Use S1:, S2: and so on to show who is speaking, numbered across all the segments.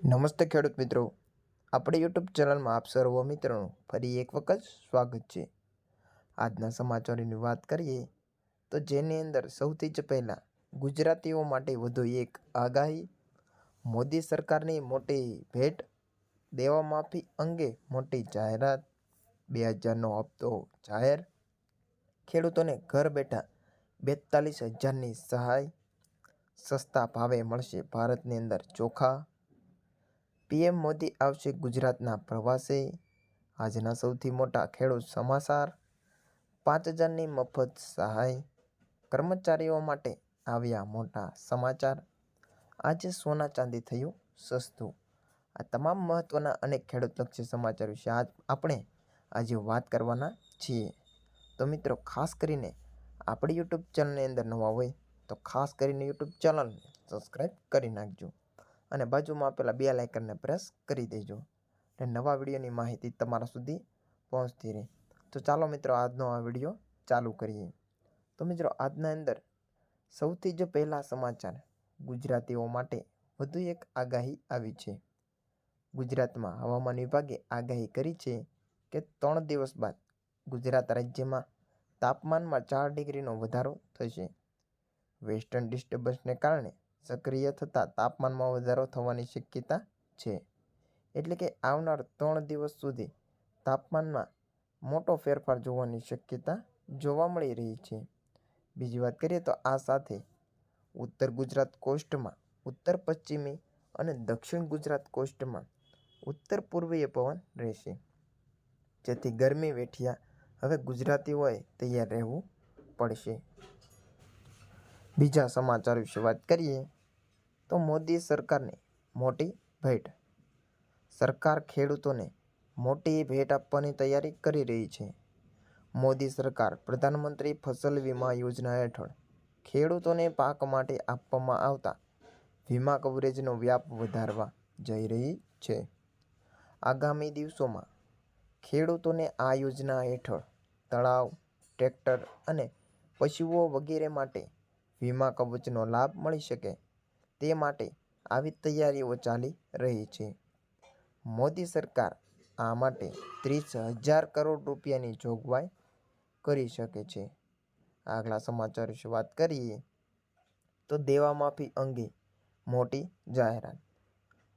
S1: નમસ્તે ખેડૂત મિત્રો. આપણી યુટ્યુબ ચેનલમાં આપ સર્વ મિત્રોનું ફરી એક વખત સ્વાગત છે. આજના સમાચારોની વાત કરીએ તો જેની અંદર સૌથી જ પહેલાં ગુજરાતીઓ માટે વધુ એક આગાહી, મોદી સરકારની મોટી ભેટ દેવા માફી અંગે મોટી જાહેરાત, બે હજારનો હપ્તો જાહેર, ખેડૂતોને ઘર બેઠા બેતાલીસ હજારની સહાય, સસ્તા ભાવે મળશે ભારતની અંદર ચોખા પીએમ મોદી આવશે ગુજરાતના પ્રવાસે. આજના સૌથી મોટા ખેડૂત સમાચાર, પાંચ હજારની મફત સહાય, કર્મચારીઓ માટે આવ્યા મોટા સમાચાર. આજે સોના ચાંદી થયું સસ્તું. આ તમામ મહત્ત્વના અનેક ખેડૂતલક્ષી સમાચાર વિશે આજ આપણે આજે વાત કરવાના છીએ. તો મિત્રો, ખાસ કરીને આપણી યુટ્યુબ ચેનલની અંદર નવા હોય તો ખાસ કરીને યુટ્યુબ ચેનલને સબસ્ક્રાઈબ કરી નાખજો. અને બાજુમાં આપેલા બે લાઇકનને પ્રેસ કરી દેજો. અને નવા વિડીયોની માહિતી તમારા સુધી પહોંચતી રહે. તો ચાલો મિત્રો, આજનો આ વીડિયો ચાલુ કરીએ. તો મિત્રો, આજના અંદર સૌથી જ પહેલા સમાચાર ગુજરાતીઓ માટે વધુ એક આગાહી આવી છે. ગુજરાતમાં હવામાન વિભાગે આગાહી કરી છે કે ત્રણ દિવસ બાદ ગુજરાત રાજ્યમાં તાપમાનમાં ચાર ડિગ્રીનો વધારો થશે. વેસ્ટર્ન ડિસ્ટર્બન્સને કારણે સક્રિય થતાં તાપમાનમાં વધારો થવાની શક્યતા છે. એટલે કે આવનાર ત્રણ દિવસ સુધી તાપમાનમાં મોટો ફેરફાર જોવાની શક્યતા જોવા મળી રહી છે. બીજી વાત કરીએ તો આ સાથે ઉત્તર ગુજરાત કોસ્ટમાં, ઉત્તર પશ્ચિમી અને દક્ષિણ ગુજરાત કોસ્ટમાં ઉત્તર પૂર્વીય પવન રહેશે. જેથી ગરમી વેઠિયા હવે ગુજરાતીઓએ તૈયાર રહેવું પડશે. બીજા સમાચાર વિશે વાત કરીએ તો મોદી સરકારને મોટી ભેટ. સરકાર ખેડૂતોને મોટી ભેટ આપવાની તૈયારી કરી રહી છે. મોદી સરકાર પ્રધાનમંત્રી ફસલ વીમા યોજના હેઠળ ખેડૂતોને પાક માટે આપવામાં આવતા વીમા કવરેજનો વ્યાપ વધારવા જઈ રહી છે. આગામી દિવસોમાં ખેડૂતોને આ યોજના હેઠળ તળાવ, ટ્રેક્ટર અને પશુઓ વગેરે માટે વીમા કવચનો લાભ મળી શકે તે માટે આવી તૈયારીઓ ચાલી રહી છે. મોદી સરકાર આ માટે ત્રીસ હજાર કરોડ રૂપિયાની જોગવાઈ કરી શકે છે. આગલા સમાચાર વિશે વાત કરીએ તો દેવા માફી અંગે મોટી જાહેરાત.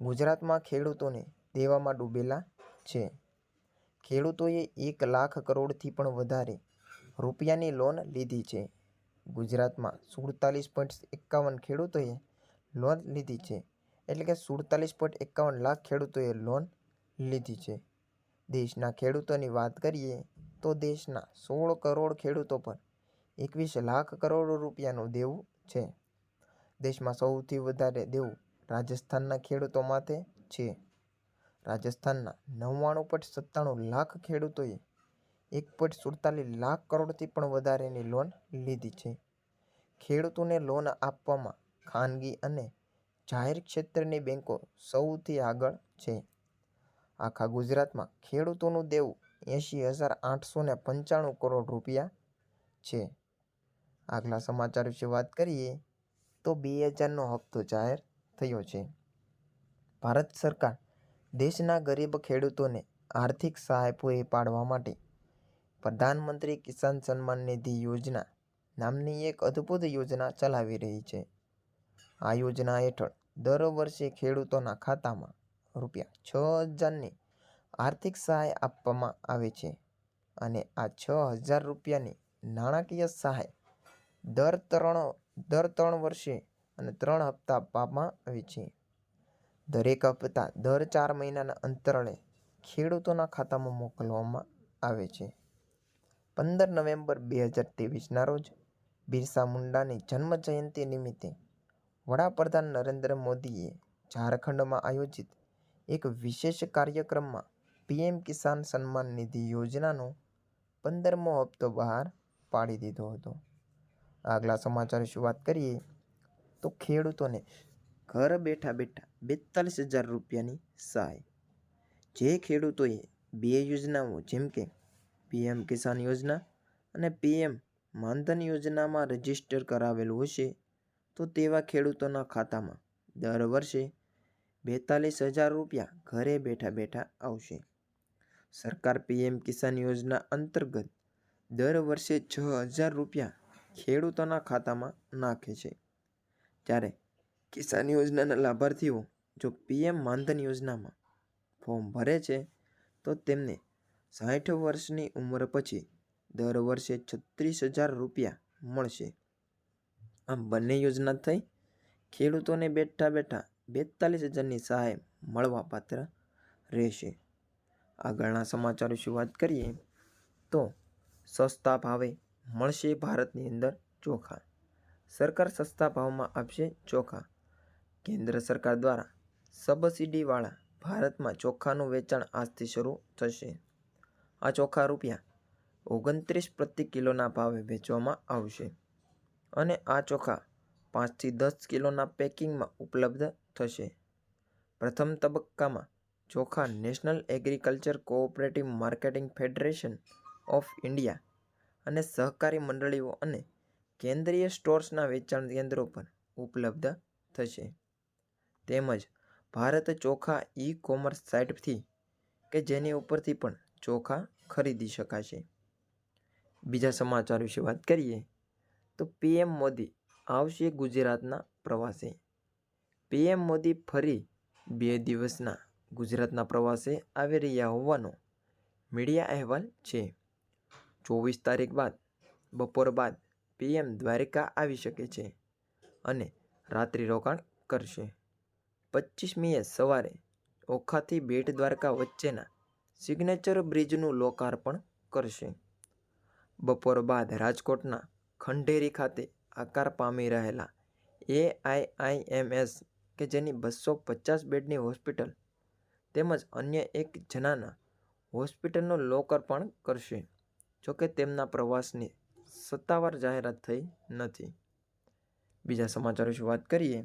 S1: ગુજરાતમાં ખેડૂતોને દેવામાં ડૂબેલા છે. ખેડૂતોએ એક લાખ કરોડથી પણ વધારે રૂપિયાની લોન લીધી છે. ગુજરાતમાં સુડતાલીસ પોઈન્ટ એકાવન ખેડૂતોએ લોન લીધી છે. એટલે કે સુડતાલીસ પોઈન્ટ એકાવન લાખ ખેડૂતોએ લોન લીધી છે. દેશના ખેડૂતોની વાત કરીએ તો દેશના સોળ કરોડ ખેડૂતો પર એકવીસ લાખ કરોડ રૂપિયાનું દેવું છે. દેશમાં સૌથી વધારે દેવું રાજસ્થાનના ખેડૂતો માથે છે. રાજસ્થાનના નવ્વાણું પોઈન્ટ સત્તાણું લાખ ખેડૂતોએ એક પોઈન્ટ સુડતાલીસ લાખ કરોડથી પણ વધારેની લોન લીધી છે. ખેડૂતોને લોન આપવામાં ખાનગી અને જાહેર ક્ષેત્રની બેન્કો સૌથી આગળ છે. આખા ગુજરાતમાં ખેડૂતોનું દેવું એંશી હજાર આઠસો ને પંચાણું કરોડ રૂપિયા છે. આગલા સમાચાર વિશે વાત કરીએ તો બે હજારનો હપ્તો જાહેર થયો છે. ભારત સરકાર દેશના ગરીબ ખેડૂતોને આર્થિક સહાય પૂરી પાડવા માટે પ્રધાનમંત્રી કિસાન સન્માન નિધિ યોજના નામની એક અદ્ભુત યોજના ચલાવી રહી છે. આ યોજના હેઠળ દર વર્ષે ખેડૂતોના ખાતામાં રૂપિયા છ હજારની આર્થિક સહાય આપવામાં આવે છે અને આ છ હજાર રૂપિયાની નાણાકીય સહાય દર ત્રણ દર ત્રણ વર્ષે અને ત્રણ હપ્તા આપવામાં આવે છે. દરેક હપ્તા દર ચાર મહિનાના અંતરાળે ખેડૂતોના ખાતામાં મોકલવામાં આવે છે. પંદર નવેમ્બર બે હજાર ત્રેવીસના રોજ બિરસા મુંડાની જન્મ જયંતિ નિમિત્તે વડાપ્રધાન નરેન્દ્ર મોદીએ ઝારખંડમાં આયોજિત એક વિશેષ કાર્યક્રમમાં પીએમ કિસાન સન્માન નિધિ યોજનાનો પંદરમો હપ્તો બહાર પાડી દીધો હતો. આગલા સમાચાર વિશે વાત કરીએ તો ખેડૂતોને ઘર બેઠા બેઠા બેતાલીસ હજાર રૂપિયાની સહાય. જે ખેડૂતોએ બે યોજનાઓ જેમ કે પીએમ કિસાન યોજના અને પીએમ માનધન યોજનામાં રજિસ્ટર કરાવેલું હશે તો તેવા ખેડૂતોના ખાતામાં દર વર્ષે બેતાલીસ હજાર રૂપિયા ઘરે બેઠા બેઠા આવશે. સરકાર પીએમ કિસાન યોજના અંતર્ગત દર વર્ષે છ હજાર રૂપિયા ખેડૂતોના ખાતામાં નાખે છે. જ્યારે કિસાન યોજનાના લાભાર્થીઓ જો પીએમ માનધન યોજનામાં ફોર્મ ભરે છે, તો તેમને સાઠ વર્ષની ઉંમર પછી દર વર્ષે છત્રીસ હજાર રૂપિયા મળશે. આમ બંને યોજના થઈ. ખેડૂતોને બેઠા બેઠા બેતાલીસ હજારની સહાય મળવાપાત્ર રહેશે. આગળના સમાચાર વિશે વાત કરીએ તો સસ્તા ભાવે મળશે ભારતની અંદર ચોખા. સરકાર સસ્તા ભાવમાં આપશે ચોખા. કેન્દ્ર સરકાર દ્વારા સબસિડીવાળા ભારતમાં ચોખાનું વેચાણ આજથી શરૂ થશે. આ ચોખા રૂપિયા ઓગણત્રીસ પ્રતિ કિલોના ભાવે વેચવામાં આવશે. અને આ ચોખા પાંચથી દસ કિલોના પેકિંગમાં ઉપલબ્ધ થશે. પ્રથમ તબક્કામાં ચોખા national agriculture cooperative marketing federation of India અને સહકારી મંડળીઓ અને કેન્દ્રીય સ્ટોર્સના વેચાણ કેન્દ્રો પર ઉપલબ્ધ થશે. તેમજ ભારત ચોખા ઈ કોમર્સ સાઇટથી કે જેની ઉપરથી પણ ચોખા ખરીદી શકાશે. બીજા સમાચાર વિશે વાત કરીએ. તો પીએમ મોદી આવશે ગુજરાતના પ્રવાસે. પીએમ મોદી ફરી બે દિવસના ગુજરાતના પ્રવાસે આવી રહ્યા હોવાનો મીડિયા અહેવાલ છે. ચોવીસ તારીખ બાદ, બપોર બાદ પીએમ દ્વારિકા આવી શકે છે અને રાત્રિ રોકાણ કરશે. પચીસમીએ સવારે ઓખાથી બેટ દ્વારકા વચ્ચેના સિગ્નેચર બ્રિજનું લોકાર્પણ કરશે. બપોર બાદ રાજકોટના ખંડેરી ખાતે આકાર પામી રહેલા એઆઈઆઈએમએસ કે જેની બસો પચાસ બેડની હોસ્પિટલ તેમજ અન્ય એક જનાના હોસ્પિટલનું લોકાર્પણ કરશે જોકે તેમના પ્રવાસની સત્તાવાર જાહેરાત થઈ નથી. બીજા સમાચાર વિશે વાત કરીએ,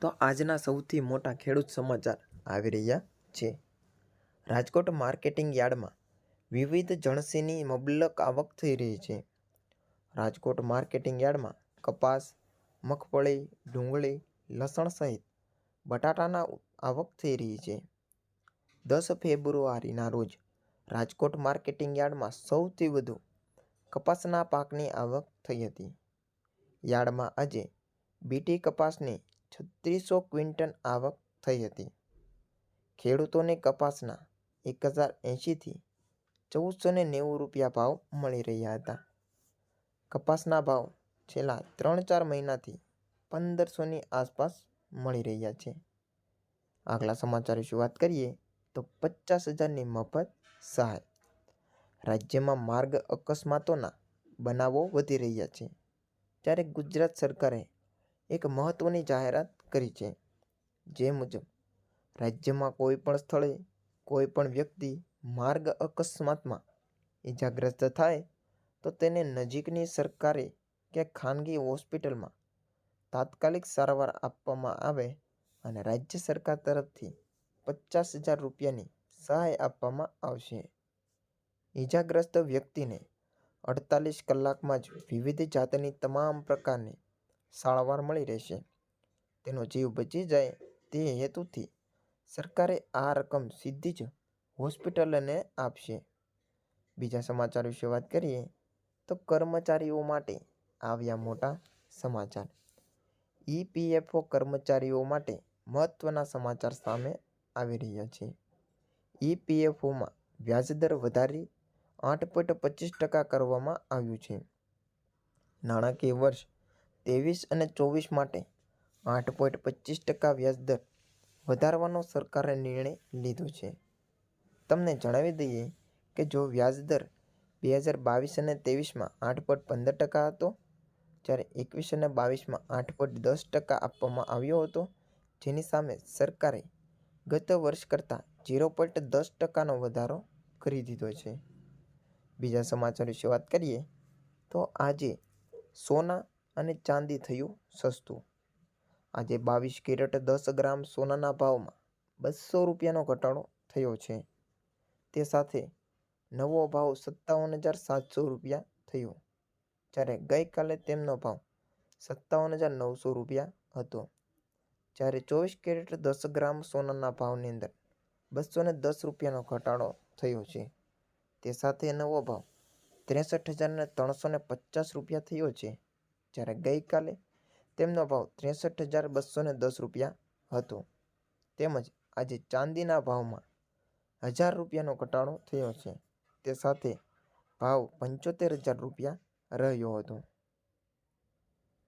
S1: તો આજના સૌથી મોટા ખેડૂત સમાચાર આવી રહ્યા છે. રાજકોટ માર્કેટિંગ યાર્ડમાં વિવિધ જણસીની મબલક આવક થઈ રહી છે. રાજકોટ માર્કેટિંગ યાર્ડમાં કપાસ, મગફળી, ડુંગળી, લસણ સહિત બટાટાના આવક થઈ રહી છે. દસ ફેબ્રુઆરીના રોજ રાજકોટ માર્કેટિંગ યાર્ડમાં સૌથી વધુ કપાસના પાકની આવક થઈ હતી. યાર્ડમાં આજે બીટી કપાસની છત્રીસો ક્વિન્ટન આવક થઈ હતી. ખેડૂતોને કપાસના એક હજાર એંશીથી ચૌદસો ને નેવું રૂપિયા ભાવ મળી રહ્યા હતા. કપાસના ભાવ છેલ્લા ત્રણ ચાર મહિનાથી પંદરસોની આસપાસ મળી રહ્યા છે. આગલા સમાચાર વિશે વાત કરીએ તો પચાસ હજારની મફત સહાય. રાજ્યમાં માર્ગ અકસ્માતોના બનાવો વધી રહ્યા છે. ત્યારે ગુજરાત સરકારે એક મહત્ત્વની જાહેરાત કરી છે. જે મુજબ, રાજ્યમાં કોઈપણ સ્થળે કોઈપણ વ્યક્તિ માર્ગ અકસ્માતમાં ઈજાગ્રસ્ત થાય તો તેને નજીકની સરકારી કે ખાનગી હોસ્પિટલમાં તાત્કાલિક સારવાર આપવામાં આવે અને રાજ્ય સરકાર તરફથી પચાસ હજાર રૂપિયાની સહાય આપવામાં આવશે. ઈજાગ્રસ્ત વ્યક્તિને અડતાલીસ કલાકમાં જ વિવિધ જાતની તમામ પ્રકારની સારવાર મળી રહેશે. તેનો જીવ બચી જાય તે હેતુથી સરકારે આ રકમ સીધી જ હોસ્પિટલને આપશે. બીજા સમાચાર વિશે વાત કરીએ તો કર્મચારીઓ માટે આવ્યા મોટા સમાચાર. ઈપીએફઓ કર્મચારીઓ માટે મહત્ત્વના સમાચાર સામે આવી રહ્યા છે. ઈપીએફઓમાં વ્યાજદર વધારી આઠ પોઈન્ટ પચીસ ટકા કરવામાં આવ્યું છે. નાણાકીય વર્ષ ત્રેવીસ અને ચોવીસ માટે આઠ પોઈન્ટ પચીસ ટકા વ્યાજદર વધારવાનો સરકારે નિર્ણય લીધો છે. તમને જણાવી દઈએ કે જો વ્યાજદર બે હજાર બાવીસ અને ત્રેવીસમાં આઠ પોઈન્ટ પંદર ટકા હતો. જ્યારે એકવીસ અને બાવીસમાં આઠ પોઈન્ટ દસ ટકા આપવામાં આવ્યો હતો. જેની સામે સરકારે ગત વર્ષ કરતાં ઝીરો પોઈન્ટ દસ ટકાનો વધારો કરી દીધો છે. બીજા સમાચાર વિશે વાત કરીએ તો આજે સોના અને ચાંદી થયું સસ્તું. આજે બાવીસ કેરેટ દસ ગ્રામ સોનાના ભાવમાં બસો રૂપિયાનો ઘટાડો થયો છે. તે સાથે નવો ભાવ સત્તાવન હજાર સાતસો રૂપિયા થયો, જ્યારે ગઈકાલે તેમનો ભાવ સત્તાવન હજાર નવસો રૂપિયા હતો. જ્યારે ચોવીસ કેરેટ દસ ગ્રામ સોનાના ભાવની અંદર બસો ને દસ રૂપિયાનો ઘટાડો થયો છે. તે સાથે નવો ભાવ ત્રેસઠ હજારને ત્રણસો ને પચાસ રૂપિયા થયો છે, જ્યારે ગઈકાલે તેમનો ભાવ ત્રેસઠ હજાર બસો ને દસ રૂપિયા હતો. તેમજ આજે ચાંદીના ભાવમાં હજાર રૂપિયાનો ઘટાડો થયો છે. તે સાથે ભાવ પંચોતેર હજાર રૂપિયા રહ્યો હતો.